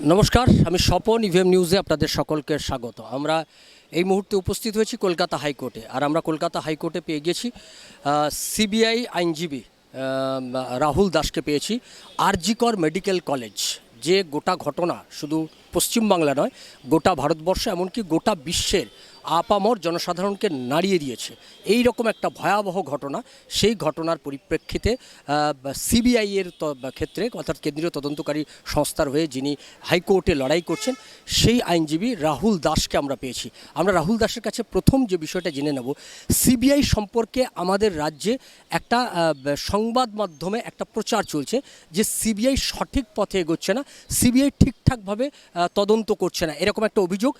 নমস্কার, আমি স্বপন ইভিএম নিউজে আপনাদের সকলকে স্বাগত। আমরা এই মুহূর্তে উপস্থিত হয়েছি কলকাতা হাইকোর্টে, আর আমরা কলকাতা হাইকোর্টে পেয়ে গেছি সিবিআই আইনজীবী রাহুল দাসকে পেয়েছি, আরজিকর মেডিকেল কলেজ। যে গোটা ঘটনা শুধু পশ্চিমবাংলা নয়, গোটা ভারতবর্ষ, এমনকি গোটা বিশ্বের আপামর জনসাধারণকে নাড়িয়ে দিয়েছে। এই রকম একটা ভয়াবহ ঘটনা, সেই ঘটনার পরিপ্রেক্ষিতে সিবিআই এর ক্ষেত্রে, অর্থাৎ কেন্দ্রীয় তদন্তকারী সংস্থার হয়ে যিনি হাইকোর্টে লড়াই করছেন, সেই আইনজীবী রাহুল দাসকে আমরা পেয়েছি। আমরা রাহুল দাসের কাছে প্রথম যে বিষয়টা জেনে নেব, সিবিআই সম্পর্কে আমাদের রাজ্যে একটা সংবাদ মাধ্যমে একটা প্রচার চলছে যে সিবিআই সঠিক পথে এগোচ্ছে না, সিবিআই ঠিকঠাকভাবে তদন্ত করছে না। এরকম একটা অভিযোগ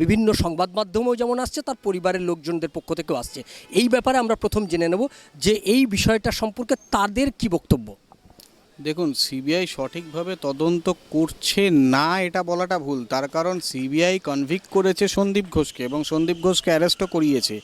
বিভিন্ন সংবাদ মাধ্যমেও যেমন আসছে, তার পরিবারের লোকজনদের পক্ষ থেকেও আসছে। এই ব্যাপারে আমরা প্রথম জেনে নেব যে এই বিষয়টা সম্পর্কে তাদের কি বক্তব্য। দেখুন সিবিআই সঠিকভাবে তদন্ত করছে না, এটা বলাটা ভুল। তার কারণ সিবিআই কনভিক্ট করেছে সন্দীপ ঘোষকে এবং সন্দীপ ঘোষকে অ্যারেস্টও করিয়েছে।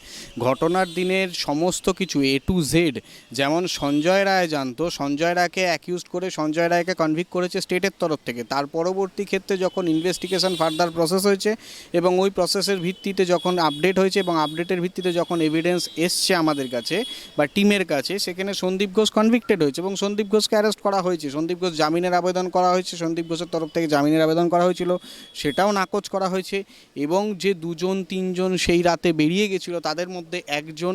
ঘটনার দিনের সমস্ত কিছু এ টু জেড যেমন সঞ্জয় রায় জানতো, সঞ্জয় রায়কে অ্যাকিউজ করে সঞ্জয় রায়কে কনভিক্ট করেছে স্টেটের তরফ থেকে। তার পরবর্তী ক্ষেত্রে যখন ইনভেস্টিগেশন ফার্দার প্রসেস হয়েছে এবং ওই প্রসেসের ভিত্তিতে যখন আপডেট হয়েছে এবং আপডেটের ভিত্তিতে যখন এভিডেন্স এসছে আমাদের কাছে বা টিমের কাছে, সেখানে সন্দীপ ঘোষ কনভিক্টেড হয়েছে এবং সন্দীপ ঘোষকে অ্যারেস্ট করা হয়েছে। সন্দীপ ঘোষ জামিনের আবেদন করা হয়েছে, সন্দীপ ঘোষের তরফ থেকে জামিনের আবেদন করা হয়েছিল, সেটাও নাকচ করা হয়েছে এবং যে দুজন, তিনজন সেই রাতে বেরিয়ে গেছিল, তাদের মধ্যে একজন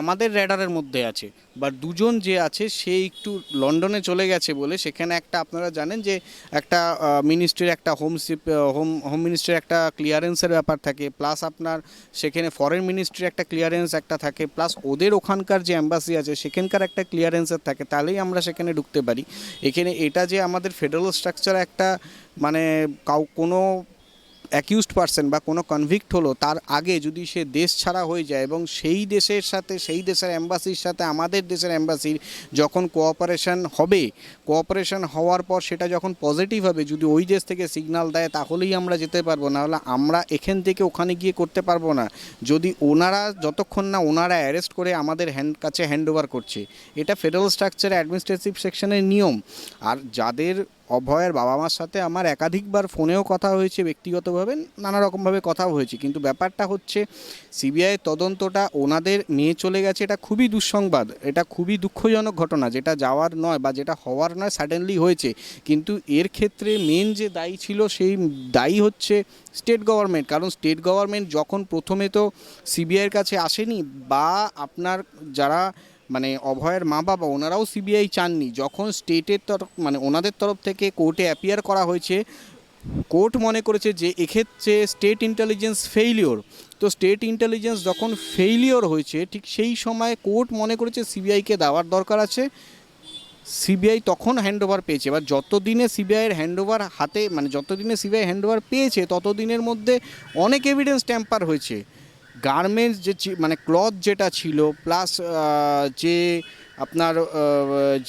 আমাদের র্যাডারের মধ্যে আছে। বা দুজন যে আছে, সে একটু লন্ডনে চলে গেছে বলে সেখানে একটা আপনারা জানেন যে একটা মিনিস্ট্রির একটা হোম হোম হোম মিনিস্ট্রির একটা ক্লিয়ারেন্সের ব্যাপার থাকে। প্লাস আপনার সেখানে ফরেন মিনিস্ট্রির একটা ক্লিয়ারেন্স একটা থাকে। প্লাস ওদের ওখানকার যে অ্যাম্বাসি আছে, সেখানকার একটা ক্লিয়ারেন্সের থাকে। তাহলেই আমরা সেখানে ঢুকতে পারি। এখানে এটা যে আমাদের ফেডারেল স্ট্রাকচার একটা মানে কাউ, কোনো অ্যাকিউজড পারসন বা কোনো কনভিক্ট হলো, তার আগে যদি সে দেশ ছাড়া হয়ে যায় এবং সেই দেশের সাথে, সেই দেশের অ্যাম্বাসির সাথে আমাদের দেশের অ্যাম্বাসির যখন কোঅপারেশন হবে কোঅপারেশন হওয়ার পর সেটা যখন পজিটিভ হবে, যদি ওই দেশ থেকে সিগন্যাল দেয়, তাহলেই আমরা যেতে পারব। না হলে আমরা এখান থেকে ওখানে গিয়ে করতে পারব না। যদি ওনারা যতক্ষণ না ওনারা অ্যারেস্ট করে আমাদের হ্যান্ড কাছে হ্যান্ড ওভার করছে, এটা ফেডারেল স্ট্রাকচার অ্যাডমিনিস্ট্রেটিভ সেকশনের নিয়ম। আর যাদের অভয়ের বাবা মার সাথে আমার একাধিকবার ফোনেও কথা হয়েছে, ব্যক্তিগতভাবে নানা রকমভাবে কথাও হয়েছে। কিন্তু ব্যাপারটা হচ্ছে, সিবিআই তদন্তটা ওনাদের নিয়ে চলে গেছে, এটা খুবই দুঃসংবাদ, এটা খুবই দুঃখজনক ঘটনা, যেটা যাওয়ার নয় বা যেটা হওয়ার নয় সাডেনলি হয়েছে। কিন্তু এর ক্ষেত্রে মেন যে দায়ী ছিল, সেই দায়ী হচ্ছে স্টেট গভর্নমেন্ট কারণ স্টেট গভর্নমেন্ট যখন প্রথমে তো সিবিআইয়ের কাছে আসেনি, বা আপনার যারা মানে অভয়ের মা বাবা ওনারাও সিবিআই চাননি। যখন স্টেটের তরফ মানে ওনাদের তরফ থেকে কোর্টে অ্যাপিয়ার করা হয়েছে কোর্ট মনে করেছে যে এক্ষেত্রে স্টেট ইন্টেলিজেন্স ফেইলিওর তো স্টেট ইন্টেলিজেন্স যখন ফেইলিওর হয়েছে, ঠিক সেই সময় কোর্ট মনে করেছে সিবিআইকে দেওয়ার দরকার আছে। সিবিআই তখন হ্যান্ডওভার পেয়েছে। এবার যতদিনে সিবিআইয়ের হ্যান্ডওভার হাতে মানে যতদিনে সিবিআই হ্যান্ডওভার পেয়েছে, ততদিনের মধ্যে অনেক এভিডেন্স ট্যাম্পার হয়েছে। গার্মেন্টস যে মানে ক্লথ যেটা ছিল প্লাস যে আপনার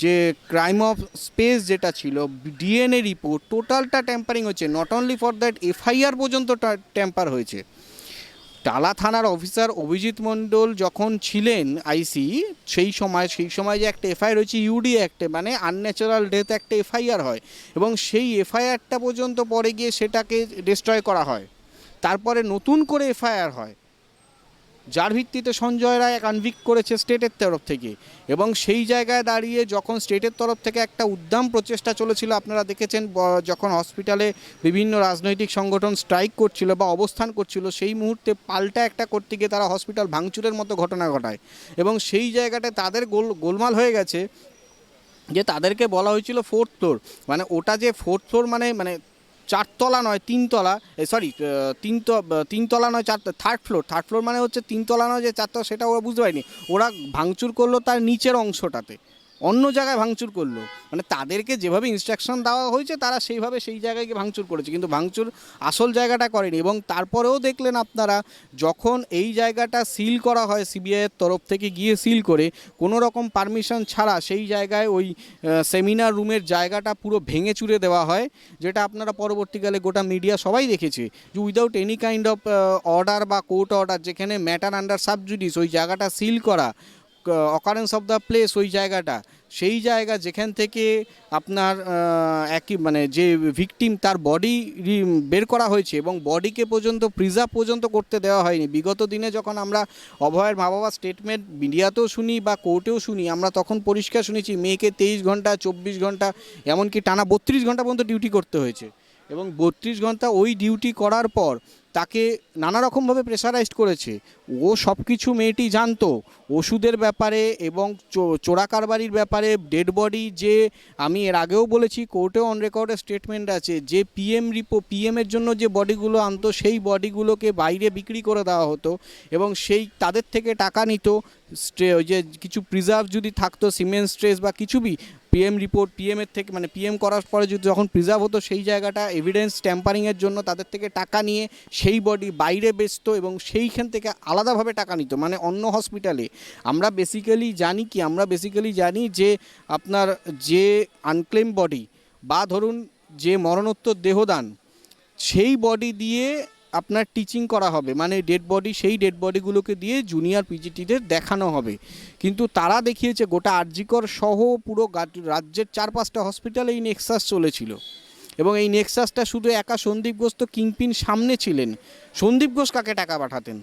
যে ক্রাইম অফ স্পেস যেটা ছিল ডিএনএ রিপোর্ট টোটালটা ট্যাম্পারিং হচ্ছে not only for that FIR পর্যন্ত ট্যাম্পার হয়েছে। টালা থানার অফিসার অভিজিৎ মণ্ডল যখন ছিলেন আইসি সেই সময় সেই সময় যে একটা এফআইআর হয়েছে ইউডি অ্যাক্টে মানে আনন্যাচারাল ডেথ একটা এফআইআর হয়। এবং সেই এফআইআরটা পর্যন্ত পরে গিয়ে সেটাকে ডিস্ট্রয় করা হয়। তারপরে নতুন করে এফআইআর হয়। যার ভিত্তিতে সঞ্জয় রায় কনভিক্ট করেছে স্টেটের তরফ থেকে। এবং সেই জায়গায় দাঁড়িয়ে যখন স্টেটের তরফ থেকে একটা উদ্দাম প্রচেষ্টা চলেছিল, আপনারা দেখেছেন যখন হসপিটালে বিভিন্ন রাজনৈতিক সংগঠন স্ট্রাইক করছিল বা অবস্থান করছিল, সেই মুহূর্তে পাল্টা একটা করতে গিয়ে তারা হসপিটাল ভাঙচুরের মতো ঘটনা ঘটায়। এবং সেই জায়গাটায় তাদের গোল, গোলমাল হয়ে গেছে যে তাদেরকে বলা হয়েছিল ফোর্থ ফ্লোর মানে ওটা যে ফোর্থ ফ্লোর মানে মানে চারতলা নয়, তিনতলা সরি তিন তিনতলা নয়, চার থার্ড ফ্লোর থার্ড ফ্লোর মানে হচ্ছে তিনতলা নয় যে চারতলা, সেটা ওরা বুঝতে পারেনি। ওরা ভাঙচুর করল তার নিচের অংশটাতে। অন্য জায়গায় ভাঙচুর করল। মানে তাদেরকে যেভাবে ইনস্ট্রাকশন দেওয়া হয়েছে, তারা সেইভাবে সেই জায়গায় গিয়ে ভাঙচুর করেছে। কিন্তু ভাঙচুর আসল জায়গাটা করেনি এবং তারপরেও দেখলেন আপনারা, যখন এই জায়গাটা সিল করা হয় সিবিআইয়ের তরফ থেকে গিয়ে সিল করে কোনো রকম পারমিশন ছাড়া সেই জায়গায় ওই সেমিনার রুমের জায়গাটা পুরো ভেঙে চুরে দেওয়া হয়, যেটা আপনারা পরবর্তীকালে গোটা মিডিয়া সবাই দেখেছে যে without any kind of order বা কোর্ট অর্ডার যেখানে ম্যাটার আন্ডার সাবজুডিস ওই জায়গাটা সিল করা অকারেন্স অফ দ্য প্লেস ওই জায়গাটা। সেই জায়গা যেখান থেকে আপনার একই মানে যে ভিকটিম তার বডি বের করা হয়েছে এবং বডিকে পর্যন্ত প্রিজার্ভ পর্যন্ত করতে দেওয়া হয়নি। বিগত দিনে যখন আমরা অভয়ের মা বাবা স্টেটমেন্ট মিডিয়াতেও শুনি বা কোর্টেও শুনি, আমরা তখন পরিষ্কার শুনেছি, মেয়েকে তেইশ ঘণ্টা, চব্বিশ ঘণ্টা, এমনকি টানা বত্রিশ ঘণ্টা পর্যন্ত ডিউটি করতে হয়েছে। এবং বত্রিশ ঘণ্টা ওই ডিউটি করার পর তাকে নানা রকমভাবে প্রেশারাইজড করেছে। ও সব কিছু মেয়েটি জানতো। ওষুধের ব্যাপারে এবং চোরা কারবারির ব্যাপারে, ডেড বডি যে, আমি এর আগেও বলেছি, কোর্টেও অন রেকর্ডে স্টেটমেন্ট আছে, যে পিএম রিপো পিএমের জন্য যে বডিগুলো আনতো, সেই বডিগুলোকে বাইরে বিক্রি করে দেওয়া হতো এবং সেই তাদের থেকে টাকা নিত। স্টে- ওই যে কিছু প্রিজার্ভ যদি থাকতো সিমেন্ট স্ট্রেস বা কিছু বি পিএম রিপোর্ট পিএমের থেকে মানে পিএম করার পরে যখন প্রিজার্ভ হতো সেই জায়গাটা এভিডেন্স ট্যাম্পারিংয়ের জন্য তাদের থেকে টাকা নিয়ে সেই বডি বাইরে বেচতো এবং সেইখান থেকে আলাদাভাবে টাকা নিত মানে অন্য হসপিটালে আমরা বেসিক্যালি জানি কি, আমরা বেসিক্যালি জানি যে আপনার যে আনক্লেম বডি বা ধরুন যে মরণোত্তর দেহদান, সেই বডি দিয়ে আপনার টিচিং করা হবে মানে ডেড বডি সেই ডেড বডিগুলোকে দিয়ে জুনিয়র পিজিটিদের দেখানো হবে। কিন্তু তারা দেখিয়েছে গোটা আরজিকর সহ পুরো রাজ্যের চার পাঁচটা হসপিটালে এই নেক্সাস চলেছিল। এবং এই নেক্সাসটা শুধু একা সন্দীপ ঘোষ তো কিংপিন সামনে ছিলেন। সন্দীপ ঘোষ কাকে টাকা পাঠাতেন?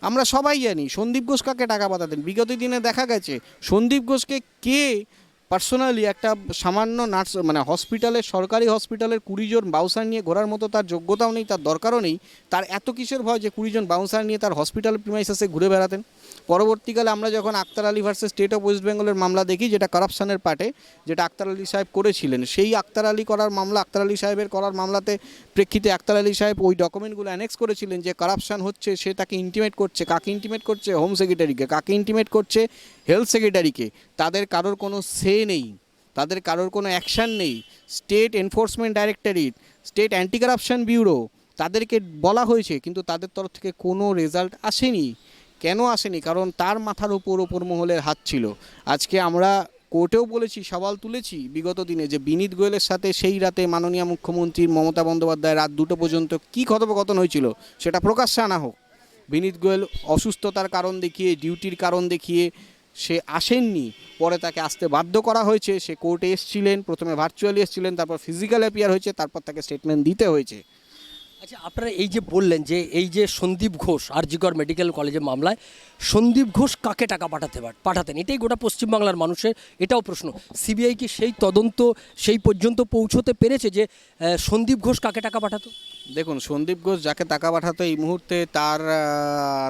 আমরা সবাই জানি সন্দীপ ঘোষ কাকে টাকা পাঠাতেন। বিগত দিনে দেখা গেছে সন্দীপ ঘোষকে কে পার্সোনালি একটা সামান্য নার্স মানে হসপিটালের সরকারি হসপিটালের কুড়িজন বাউসার নিয়ে ঘোরার মতো তার যোগ্যতাও নেই, তার দরকারও নেই। তার এত কিসের ভয় যে কুড়ি জন বাউন্সার নিয়ে তার হসপিটাল প্রিমাইসেসে ঘুরে বেড়াতেন? পরবর্তীকালে আমরা যখন Akhtar Ali versus state of west বেঙ্গলের মামলা দেখি, যেটা কারাপশনের পার্টে যেটা আক্তার আলী সাহেব করেছিলেন, সেই আক্তার আলী করার মামলা, আক্তার আলী সাহেবের করার মামলাতে প্রেক্ষিতে আক্তার আলী সাহেব ওই ডকুমেন্টগুলো অ্যানেক্স করেছিলেন যে কারাপশন হচ্ছে সে তাকে ইন্টিমেট করছে, কাকে ইন্টিমেট করছে? হোম সেক্রেটারিকে কাকে ইন্টিমেট করছে? হেলথ সেক্রেটারিকে তাদের কারোর কোনো সে নেই, তাদের কারোর কোনো অ্যাকশন নেই। State enforcement directorate state anti corruption bureau তাদেরকে বলা হয়েছে, কিন্তু তাদের তরফ থেকে কোনো রেজাল্ট আসেনি। কেন আসেনি? কারণ তার মাথার উপর ওপর মহলের হাত ছিল। আজকে আমরা কোর্টেও বলেছি, সওয়াল তুলেছি বিগত দিনে যে বিনীত গোয়েলের সাথে সেই রাতে মাননীয় মুখ্যমন্ত্রী মমতা বন্দ্যোপাধ্যায় রাত দুটো পর্যন্ত কী কথোপকথন হয়েছিল সেটা প্রকাশ্যে আনা হোক। বিনীত গোয়েল অসুস্থতার কারণ দেখিয়ে, ডিউটির কারণ দেখিয়ে সে আসেননি, পরে তাকে আসতে বাধ্য করা হয়েছে। সে কোর্টে এসছিলেন, প্রথমে ভার্চুয়ালি এসছিলেন, তারপর ফিজিক্যাল অ্যাপিয়ার হয়েছে, তারপর তাকে স্টেটমেন্ট দিতে হয়েছে। আচ্ছা আপনারা এই যে বললেন যে এই যে সন্দীপ ঘোষ, আরজিকর মেডিকেল কলেজের মামলায়, সন্দীপ ঘোষ কাকে টাকা পাঠাতে পাঠাতেন? এটাই গোটা পশ্চিমবাংলার মানুষের, এটাও প্রশ্ন। সিবিআই কি সেই তদন্ত সেই পর্যন্ত পৌঁছতে পেরেছে যে সন্দীপ ঘোষ কাকে টাকা পাঠাতো? দেখুন, সন্দীপ ঘোষ যাকে টাকা পাঠাতো এই মুহূর্তে তার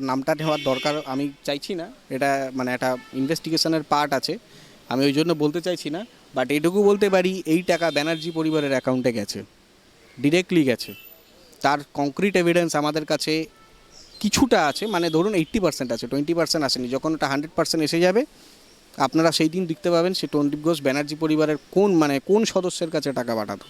নামটা নেওয়ার দরকার আমি চাইছি না। এটা মানে একটা ইনভেস্টিগেশনের পার্ট আছে। আমি ওই জন্য বলতে চাইছি না। বাট এইটুকু বলতে পারি, এই টাকা ব্যানার্জি পরিবারের অ্যাকাউন্টে গেছে। ডিরেক্টলি গেছে। তার কংক্রিট এভিডেন্স আমাদের কাছে কিছুটা আছে মানে ধরুন এইট্টি পার্সেন্ট আছে টোয়েন্টি পার্সেন্ট আসেনি, যখন ওটা হান্ড্রেড পার্সেন্ট এসে যাবে, আপনারা সেই দিন দেখতে পাবেন সে টন্ডিপ ঘোষ ব্যানার্জি পরিবারের কোন মানে কোন সদস্যের কাছে টাকা পাঠাতো।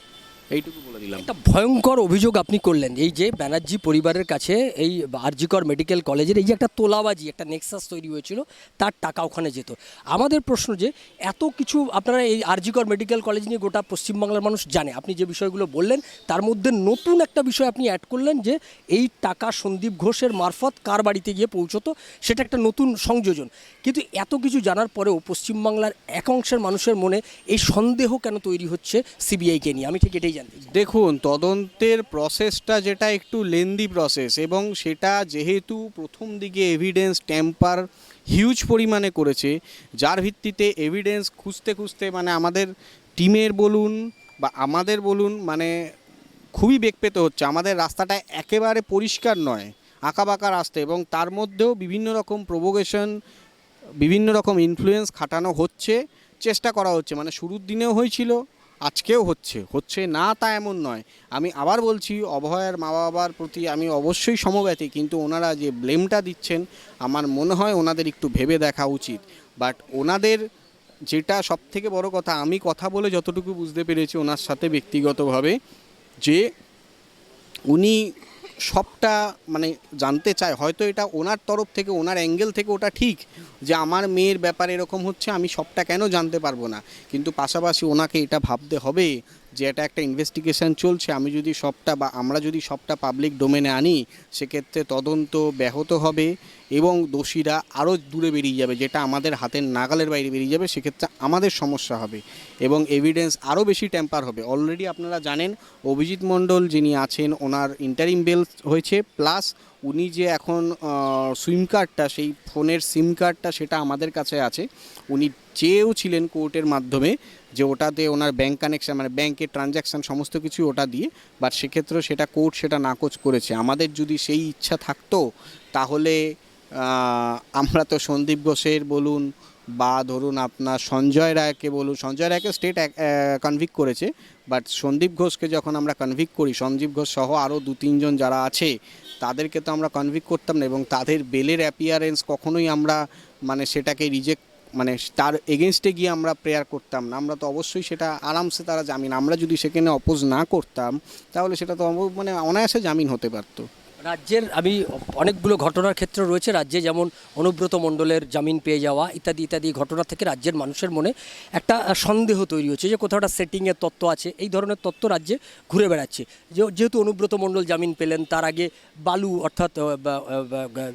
এইটুকু বলে দিলাম। একটা ভয়ঙ্কর অভিযোগ আপনি করলেন। এই যে ব্যানার্জি পরিবারের কাছে এই আরজিকর মেডিকেল কলেজের এই যে একটা তোলাবাজি, একটা নেক্সাস তৈরি হয়েছিল, তার টাকা ওখানে যেত। আমাদের প্রশ্ন যে, এত কিছু আপনারা এই আরজিকর মেডিকেল কলেজ নিয়ে গোটা পশ্চিমবাংলার মানুষ জানে। আপনি যে বিষয়গুলো বললেন, তার মধ্যে নতুন একটা বিষয় আপনি অ্যাড করলেন যে, এই টাকা সন্দীপ ঘোষের মারফত কার বাড়িতে গিয়ে পৌঁছতো, সেটা একটা নতুন সংযোজন। কিন্তু এত কিছু জানার পরেও পশ্চিমবাংলার এক অংশের মানুষের মনে এই সন্দেহ কেন তৈরি হচ্ছে সিবিআইকে নিয়ে? আমি ঠিক এটাই জানতে দেখুন, তদন্তের প্রসেসটা যেটা একটু লেন্দি প্রসেস এবং সেটা যেহেতু প্রথম দিকে এভিডেন্স ট্যাম্পার হিউজ পরিমাণে করেছে, যার ভিত্তিতে এভিডেন্স খুঁজতে খুঁজতে মানে আমাদের টিমের বলুন বা আমাদের বলুন মানে খুবই বেগ পেতে হচ্ছে। আমাদের রাস্তাটা একেবারে পরিষ্কার নয়, আঁকাবাঁকা রাস্তা এবং তার মধ্যেও বিভিন্ন রকম প্রভোগেশন বিভিন্ন রকম ইনফ্লুয়েন্স খাটানো হচ্ছে, চেষ্টা করা হচ্ছে। মানে শুরুর দিনেও হয়েছিল আজকেও হচ্ছে হচ্ছে না তা এমন নয়। আমি আবার বলছি, অভয়ের মা বাবার প্রতি আমি অবশ্যই সমব্যথী কিন্তু ওনারা যে ব্লেমটা দিচ্ছেন, আমার মনে হয় ওনাদের একটু ভেবে দেখা উচিত। বাট ওনাদের যেটা সব থেকে বড় কথা, আমি কথা বলে যতটুকু বুঝতে পেরেছি ওনার সাথে ব্যক্তিগতভাবে, যে উনি সবটা মানে জানতে চায়, হয়তো এটা ওনার তরফ থেকে, ওনার অ্যাঙ্গেল থেকে ওটা ঠিক যে আমার মেয়ের ব্যাপারে এরকম হচ্ছে, আমি সবটা কেন জানতে পারব না? কিন্তু পাশাপাশি ওনাকে এটা ভাবতে হবে যে এটা একটা ইনভেস্টিগেশন চলছে, আমি যদি সবটা বা আমরা যদি সবটা পাবলিক ডোমেনে আনি, সেক্ষেত্রে তদন্ত ব্যাহত হবে এবং দোষীরা আরও দূরে বেরিয়ে যাবে, যেটা আমাদের হাতের নাগালের বাইরে বেরিয়ে যাবে, সেক্ষেত্রে আমাদের সমস্যা হবে এবং এভিডেন্স আরও বেশি ট্যাম্পার হবে। অলরেডি আপনারা জানেন, অভিজিৎ মণ্ডল যিনি আছেন, ওনার ইন্টারিম বেল হয়েছে প্লাস উনি যে এখন সিম কার্ডটা সেই ফোনের সিম কার্ডটা সেটা আমাদের কাছে আছে। উনি চেয়েও ছিলেন কোর্টের মাধ্যমে যে ওটাতে ওনার ব্যাংক কানেকশন মানে ব্যাংকের ট্রানজ্যাকশান সমস্ত কিছু ওটা দিয়ে বাট সেক্ষেত্রেও সেটা কোর্ট সেটা নাকচ করেছে। আমাদের যদি সেই ইচ্ছা থাকতো, তাহলে আমরা তো সন্দীপ ঘোষের বলুন বা ধরুন আপনার সঞ্জয় রায়কে বলুন, সঞ্জয় রায়কে স্টেট কনভিক করেছে বাট সন্দীপ ঘোষকে যখন আমরা কনভিক করি, সঞ্জীব ঘোষ সহ আরও দু তিনজন যারা আছে তাদেরকে তো আমরা কনভিক করতাম না এবং তাদের বেলের অ্যাপিয়ারেন্স কখনোই আমরা মানে সেটাকে রিজেক্ট মানে তার এগেনস্টে গিয়ে আমরা প্রেয়ার করতাম না। আমরা তো অবশ্যই সেটা আরামসে তারা জামিন, আমরা যদি সেখানে অপোজ না করতাম, তাহলে সেটা তো মানে অনায়াসে জামিন হতে পারতো। রাজ্যের, আমি অনেকগুলো ঘটনার ক্ষেত্র রয়েছে, রাজ্যে যেমন অনুব্রত মণ্ডলের জামিন পেয়ে যাওয়া, ইত্যাদি ইত্যাদি ঘটনা থেকে রাজ্যের মানুষের মনে একটা সন্দেহ তৈরি হচ্ছে যে কোথাও একটা সেটিংয়ের তত্ত্ব আছে। এই ধরনের তত্ত্ব রাজ্যে ঘুরে বেড়াচ্ছে। যেহেতু অনুব্রত মণ্ডল জামিন পেলেন, তার আগে বালু অর্থাৎ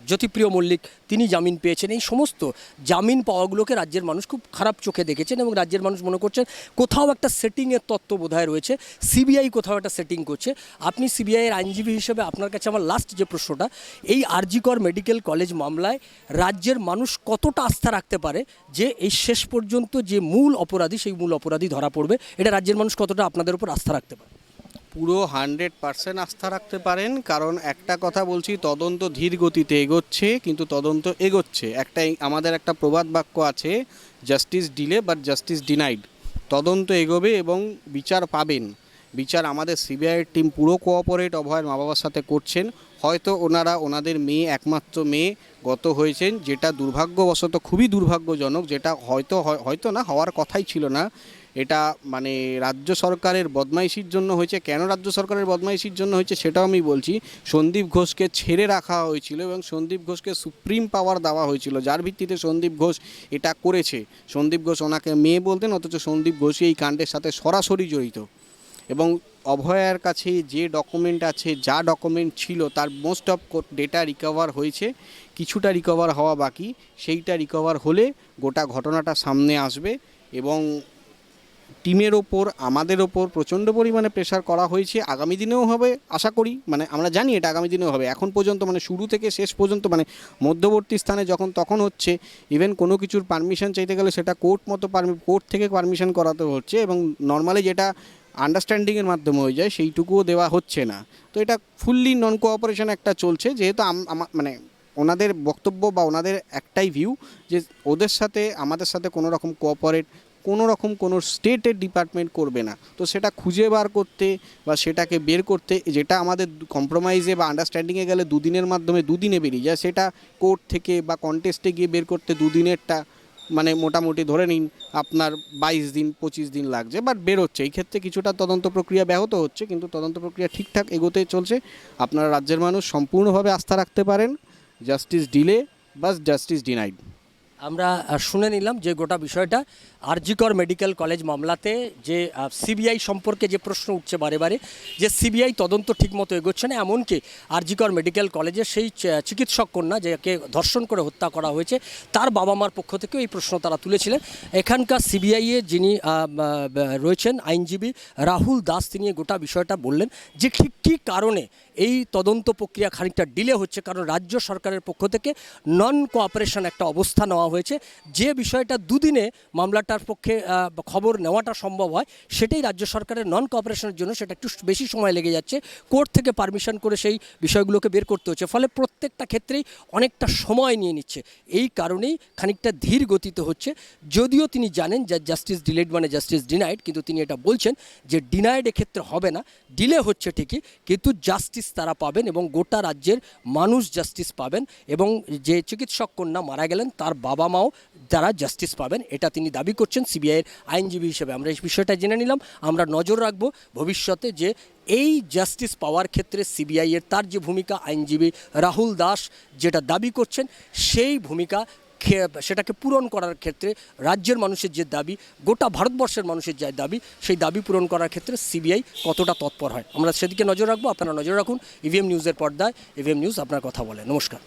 জ্যোতিপ্রিয় মল্লিক, তিনি জামিন পেয়েছেন। এই সমস্ত জামিন পাওয়াগুলোকে রাজ্যের মানুষ খুব খারাপ চোখে দেখেছেন এবং রাজ্যের মানুষ মনে করছেন কোথাও একটা সেটিংয়ের তত্ত্ব বোধহয় রয়েছে। সিবিআই কোথাও একটা সেটিং করছে। আপনি সিবিআইয়ের আইনজীবী হিসেবে আপনার কাছে আমার লাস্ট যে প্রশ্নটা, এই আরজিকর মেডিকেল কলেজ মামলায় রাজ্যের মানুষ কতটা আস্থা রাখতে পারে যে এই শেষ পর্যন্ত যে মূল অপরাধী, সেই মূল অপরাধী ধরা পড়বে? এটা রাজ্যের মানুষ কতটা আপনাদের উপর আস্থা রাখতে পারে? পুরো হান্ড্রেড পার্সেন্ট আস্থা রাখতে পারেন, কারণ একটা কথা বলছি, তদন্ত ধীর গতিতে এগোচ্ছে, কিন্তু তদন্ত এগোচ্ছে। একটাই, আমাদের একটা প্রবাদ বাক্য আছে justice delay but justice denied তদন্ত এগোবে এবং বিচার পাবেন। বিচার আমাদের সিবিআইয়ের টিম পুরো কোঅপারেট অভয়ের মা বাবার সাথে করছেন। হয়তো ওনারা ওনাদের মেয়ে, একমাত্র মেয়ে গত হয়েছেন, যেটা দুর্ভাগ্যবশত খুবই দুর্ভাগ্যজনক, যেটা হয়তো হয়- হয়তো না, হওয়ার কথাই ছিল না। এটা মানে রাজ্য সরকারের বদমাইশির জন্য হয়েছে। কেন রাজ্য সরকারের বদমাইশির জন্য হয়েছে সেটাও আমি বলছি, সন্দীপ ঘোষকে ছেড়ে রাখা হয়েছিল এবং সন্দীপ ঘোষকে সুপ্রিম পাওয়ার দেওয়া হয়েছিল, যার ভিত্তিতে সন্দীপ ঘোষ এটা করেছে। সন্দীপ ঘোষ ওনাকে মেয়ে বলতেন, অথচ সন্দীপ ঘোষই এই কাণ্ডের সাথে সরাসরি জড়িত। এবং অভয়ার কাছে যে ডকুমেন্ট আছে, যা ডকুমেন্ট ছিল, তার মোস্ট অফ ডেটা রিকভার হয়েছে। কিছুটা রিকভার হওয়া বাকি, সেইটা রিকভার হলে গোটা ঘটনাটা সামনে আসবে এবং টিমের ওপর, আমাদের ওপর প্রচণ্ড পরিমাণে প্রেশার করা হয়েছে। আগামী দিনেও হবে, আশা করি। মানে আমরা জানি এটা আগামী দিনেও হবে। এখন পর্যন্ত মানে শুরু থেকে শেষ পর্যন্ত মানে মধ্যবর্তী স্থানে যখন তখন হচ্ছে ইভেন কোনো কিছুর পারমিশন চাইতে গেলে সেটা কোর্ট মতো পারমি কোর্ট থেকে পারমিশন করাতে হচ্ছে এবং নর্মালি যেটা আন্ডারস্ট্যান্ডিংয়ের মাধ্যমে হয়ে যায়, সেইটুকুও দেওয়া হচ্ছে না। তো এটা ফুললি নন কোঅপারেশন একটা চলছে, যেহেতু মানে ওনাদের বক্তব্য বা ওনাদের একটাই ভিউ যে ওদের সাথে, আমাদের সাথে কোনো রকম কোঅপারেট কোনো রকম কোনো স্টেটের ডিপার্টমেন্ট করবে না। তো সেটা খুঁজে বার করতে বা সেটাকে বের করতে, যেটা আমাদের কম্প্রোমাইজে বা আন্ডারস্ট্যান্ডিংয়ে গেলে দুদিনের মাধ্যমে দুদিনে বেরিয়ে যায়, সেটা কোর্ট থেকে বা কন্টেস্টে গিয়ে বের করতে দুদিনেরটা মানে মোটামুটি ধরে নিন আপনার বাইশ দিন, পঁচিশ দিন লাগছে বাট বেরোচ্ছে। এই ক্ষেত্রে কিছুটা তদন্ত প্রক্রিয়া ব্যাহত হচ্ছে, কিন্তু তদন্ত প্রক্রিয়া ঠিকঠাক এগোতে চলছে। আপনারা রাজ্যের মানুষ সম্পূর্ণভাবে আস্থা রাখতে পারেন জাস্টিস ডিলে বাস জাস্টিস ডিনাইড আমরা শুনে নিলাম যে গোটা বিষয়টা। আরজিকর মেডিকেল কলেজ মামলাতে যে সিবিআই সম্পর্কে যে প্রশ্ন উঠছে বারে বারে, যে সিবিআই তদন্ত ঠিকমতো এগোচ্ছে না, এমনকি আরজিকর মেডিকেল কলেজে সেই চিকিৎসক কন্যা যাকে ধর্ষণ করে হত্যা করা হয়েছে, তার বাবা মার পক্ষ থেকেও এই প্রশ্ন তারা তুলেছিলেন। এখানকার সিবিআইয়ে যিনি রয়েছেন আইনজীবী রাহুল দাস, তিনি গোটা বিষয়টা বললেন যে ঠিক কী কারণে এই তদন্ত প্রক্রিয়া খানিকটা ডিলে হচ্ছে, কারণ রাজ্য সরকারের পক্ষ থেকে নন কোঅপারেশন একটা অবস্থা নেওয়া হয়েছে। যে বিষয়টা দুদিনে মামলাটার পক্ষে খবর নেওয়াটা সম্ভব হয়, সেটাই রাজ্য সরকারের নন কোঅপারেশনের জন্য সেটা একটু বেশি সময় লেগে যাচ্ছে। কোর্ট থেকে পারমিশন করে সেই বিষয়গুলোকে বের করতে হচ্ছে, ফলে প্রত্যেকটা ক্ষেত্রেই অনেকটা সময় নিয়ে নিচ্ছে। এই কারণেই খানিকটা ধীর গতিতে হচ্ছে। যদিও তিনি জানেন যে জাস্টিস ডিলেড মানে জাস্টিস ডিনাইড কিন্তু তিনি এটা বলছেন যে ডিনাইড এক্ষেত্রে হবে না। ডিলে হচ্ছে ঠিকই, কিন্তু জাস্টিস তারা পাবেন এবং গোটা রাজ্যের মানুষ জাস্টিস পাবেন এবং যে চিকিৎসক কন্যা মারা গেলেন, তার বাবা মাও যারা জাস্টিস পাবেন, এটা তিনি দাবি করছেন সিবিআইয়ের আইনজীবী হিসেবে। আমরা এই বিষয়টা জেনে নিলাম। আমরা নজর রাখব ভবিষ্যতে যে এই জাস্টিস পাওয়ার ক্ষেত্রে সিবিআইয়ের তার যে ভূমিকা, আইনজীবী রাহুল দাস যেটা দাবি করছেন, সেই ভূমিকা সেটাকে পূরণ করার ক্ষেত্রে রাজ্যের মানুষের যে দাবি, গোটা ভারতবর্ষের মানুষের যে দাবি, সেই দাবি পূরণ করার ক্ষেত্রে সিবিআই কতটা তৎপর হয়। আমরা সেদিকে নজর রাখব। আপনারা নজর রাখুন। ইভিএম নিউজের পর্দায়। ইভিএম নিউজ আপনার কথা বলে। নমস্কার।